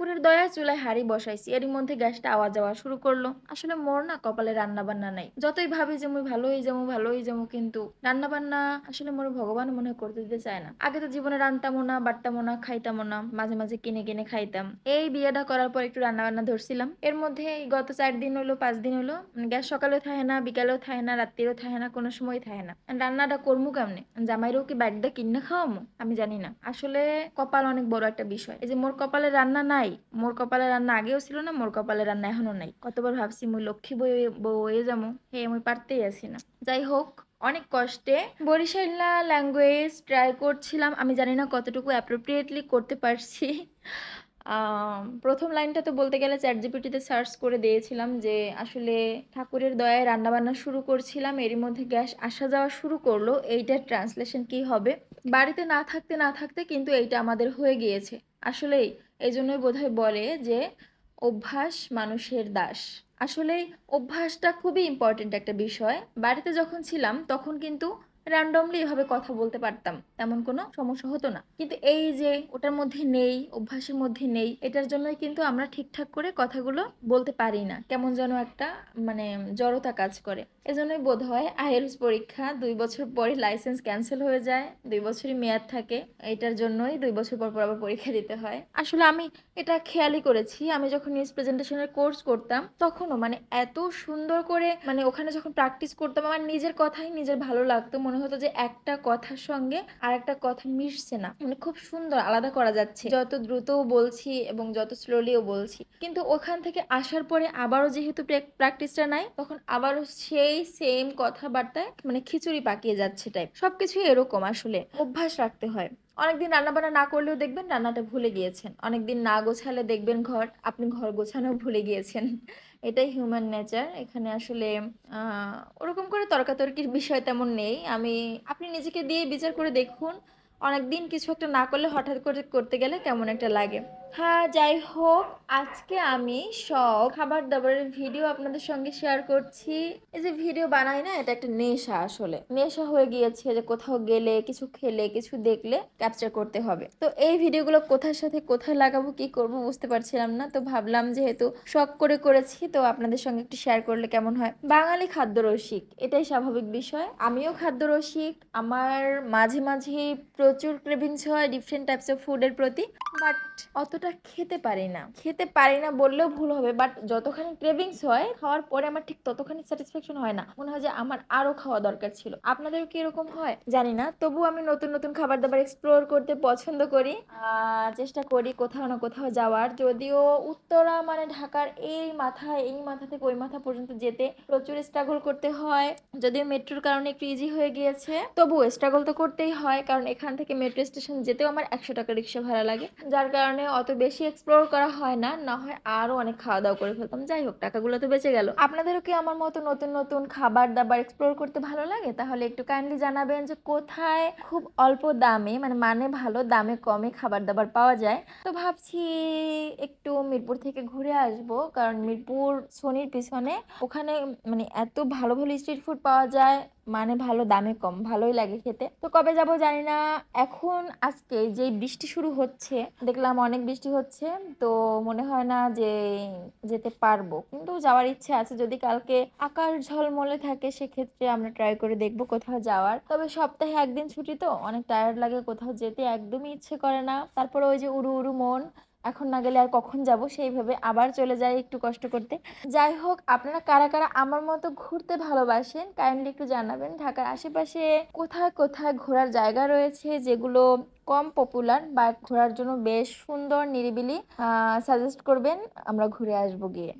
ঠাকুরের দয়ায় চুলায় হাঁড়ি বসাইছি। এরই মধ্যে গ্যাসটা আওয়াজ যাওয়া শুরু করল। আসলে মোর না কপালে রান্না বান্না নাই। যতই ভাবি যে মুই ভালোই যাব ভালোই যাব, কিন্তু রান্না বান্না আসলে মোর ভগবান মনে করতে দিতে চায় না। আগে তো জীবনে রান্তামো না বাটতামো না, খাইতামো না, মাঝে মাঝে কিনে কিনে খাইতাম। এই বিয়েটা করার পর একটু রান্না বান্না ধরছিলাম। এর মধ্যে গত চার দিন হলো, পাঁচ দিন হলো মানে গ্যাস সকালেও থাকে না, বিকালেও থাকে না, রাত্রিরও থাকে না, কোনো সময় থাকে না। রান্নাটা করমু কেমনে? জামাইরেও কি ব্যাগটা কিনে খাওয়ামু? আমি জানি না। আসলে কপাল অনেক বড় একটা বিষয়। এই যে মোর কপালে রান্না নাই মোর কপালে রান্না আগেও ছিল না মোর কপালে রান্না এখনও নাই। কতবার ভাবছি মুই লক্ষ্মী বই বউ হয়ে যাব হে আমি পারতেই আছি না। যাই হোক, অনেক কষ্টে বরিশালা ল্যাঙ্গুয়েজ ট্রাই করছিলাম, আমি জানি না কতটুকু অ্যাপ্রোপ্রিয়েটলি করতে পারছি। প্রথম লাইনটা তো বলতে গেলে চ্যাট জিপিটিতে সার্চ করে দিয়েছিলাম যে আসলে ঠাকুরের দয়ায় রান্নাবান্না শুরু করছিলাম, এরই মধ্যে গ্যাস আসা যাওয়া শুরু করল, এইটার ট্রান্সলেশন কি হবে? বাড়িতে না থাকতে না থাকতে কিন্তু এইটা আমাদের হয়ে গিয়েছে। আসলেই এই জন্যই বোধহয় বলে যে অভ্যাস মানুষের দাস। আসলে অভ্যাসটা খুবই ইম্পর্টেন্ট একটা বিষয়। বাড়িতে যখন ছিলাম তখন কিন্তু র্যান্ডমলি এভাবে কথা বলতে পারতাম, তেমন কোনো সমস্যা হতো না। কিন্তু এই যে ওটার মধ্যে নেই, অভ্যাসের মধ্যে নেই, এটার জন্যই কিন্তু আমরা ঠিকঠাক করে কথাগুলো বলতে পারি না। কেমন যেন একটা মানে জড়তা কাজ করে। এজন্যই বোধ হয় আইএলস পরীক্ষা দুই বছর পরে লাইসেন্স ক্যান্সেল হয়ে যায়, দুই বছরই মেয়াদ থাকে, এটার জন্যই দুই বছর পর পর আবার পরীক্ষা দিতে হয়। আসলে আমি এটা খেয়ালই করেছি, আমি যখন নিউজ প্রেজেন্টেশনের কোর্স করতাম, তখনও মানে এত সুন্দর করে মানে ওখানে যখন প্র্যাকটিস করতাম, আমার নিজের কথাই নিজের ভালো লাগতো মনে হতো যে একটা কথার সঙ্গে আর একটা কথা মিশছে না। মানে খুব সুন্দর, আলাদা করা যাচ্ছে। যত দ্রুতও বলছি এবং যত স্লোলিও বলছি। কিন্তু ওখান থেকে আসার পরে আবারও যেহেতু প্র্যাকটিসটা নাই, তখন আবারও সেই সেম কথাবার্তায় মানে খিচুড়ি পাকিয়ে যাচ্ছে টাইপ সবকিছুই এরকম আসলে। অভ্যাস রাখতে হয়। অনেকদিন রান্নাবান্না না করলেও দেখবেন রান্নাটা ভুলে গিয়েছেন। অনেকদিন না গোছালে দেখবেন ঘর, আপনি ঘর গোছানো ভুলে গিয়েছেন। এটাই হিউম্যান নেচার এখানে আসলে ওরকম করে তর্কাতর্কির বিষয় তেমন নেই। আমি, আপনি নিজেকে দিয়ে বিচার করে দেখুন, অনেকদিন কিছু একটা না করলে হঠাৎ করে করতে গেলে কেমন একটা লাগে। হ্যাঁ যাই হোক, আজকে আমি সব খাবার দাবারের ভিডিও আপনাদের সঙ্গে শেয়ার করছি। এই যে ভিডিও বানাই না, এটা একটা নেশা আসলে। নেশা হয়ে গিয়েছে যে কোথাও গেলে, কিছু খেলে, কিছু দেখলে ক্যাপচার করতে হবে। তো এই ভিডিওগুলো কোথার সাথে কোথায় লাগাবো, কি করব বুঝতে পারছিলাম না। তো ভাবলাম যেহেতু শখ করে করেছি, তো আপনাদের সঙ্গে একটু শেয়ার করলে কেমন হয়? বাঙালি খাদ্য রসিক, এটাই স্বাভাবিক বিষয়। আমিও খাদ্য রসিক, আমার মাঝে মাঝে প্রচুর ক্রেভিংস হয় ডিফারেন্ট টাইপস অফ ফুডের প্রতি। বাট অতটা খেতে পারি না। খেতে পারি না বললেও ভুল হবে বাট যতখানি ক্রেভিংস হয়, খাওয়ার পরে আমার ঠিক ততখানি স্যাটিসফ্যাকশন হয় না। মনে হয় যে আমার আরও খাওয়া দরকার ছিল। আপনাদের কি এরকম হয়? জানি না তবু আমি নতুন নতুন খাবার দাবার এক্সপ্লোর করতে পছন্দ করি। চেষ্টা করি কোথাও না কোথাও যাওয়ার। যদিও উত্তরা মানে ঢাকার এই মাথা এই মাথা থেকে ওই মাথা পর্যন্ত যেতে প্রচুর স্ট্রাগল করতে হয়। যদিও মেট্রোর কারণে একটু ইজি হয়ে গিয়েছে, তবুও স্ট্রাগল তো করতেই হয়, কারণ এখান থেকে মেট্রো স্টেশন যেতেও আমার একশো টাকা রিক্সা ভাড়া লাগে। যার কারণে অত বেশি এক্সপ্লোর করা হয় না না হয় আরও অনেক খাওয়া দাওয়া করে ফেলতাম। যাই হোক, টাকাগুলো তো বেঁচে গেল। আপনাদেরও কি আমার মতো নতুন নতুন খাবার দাবার এক্সপ্লোর করতে ভালো লাগে? তাহলে একটু কাইন্ডলি জানাবেন যে কোথায় খুব অল্প দামে মানে মানে ভালো দামে কমে খাবার দাবার পাওয়া যায়। তো ভাবছি একটু মিরপুর থেকে ঘুরে আসব, কারণ মিরপুর সোনির পিছনে ওখানে মানে এত ভালো ভালো স্ট্রিট ফুড পাওয়া যায়। মানে ভালো, দামে কম, ভালোই লাগে খেতে। তো কবে যাব জানি না। এখন আজকে যে বৃষ্টি শুরু হচ্ছে, দেখলাম অনেক বৃষ্টি হচ্ছে, তো মনে হয় না যে যেতে পারব। কিন্তু যাওয়ার ইচ্ছে আছে, যদি কালকে আকাশ ঝলমলে থাকে, সেক্ষেত্রে আমরা ট্রাই করে দেখব কোথাও যাওয়ার। তবে সপ্তাহে একদিন ছুটি তো, অনেক টায়ার্ড লাগে কোথাও যেতে, একদমই ইচ্ছে করে না। তারপরে ওই যে উড়ু উড়ু মন এখন না গেলে আর কখন যাব সেইভাবে আবার চলে যায় একটু কষ্ট করতে। যাই হোক, আপনারা কারা কারা আমার মতো ঘুরতে ভালোবাসেন কাইন্ডলি একটু জানাবেন। ঢাকার আশেপাশে কোথায় কোথায় ঘোরার জায়গা রয়েছে যেগুলো কম পপুলার বা ঘোরার জন্য বেশ সুন্দর, নিরিবিলি সাজেস্ট করবেন, আমরা ঘুরে আসব গিয়ে।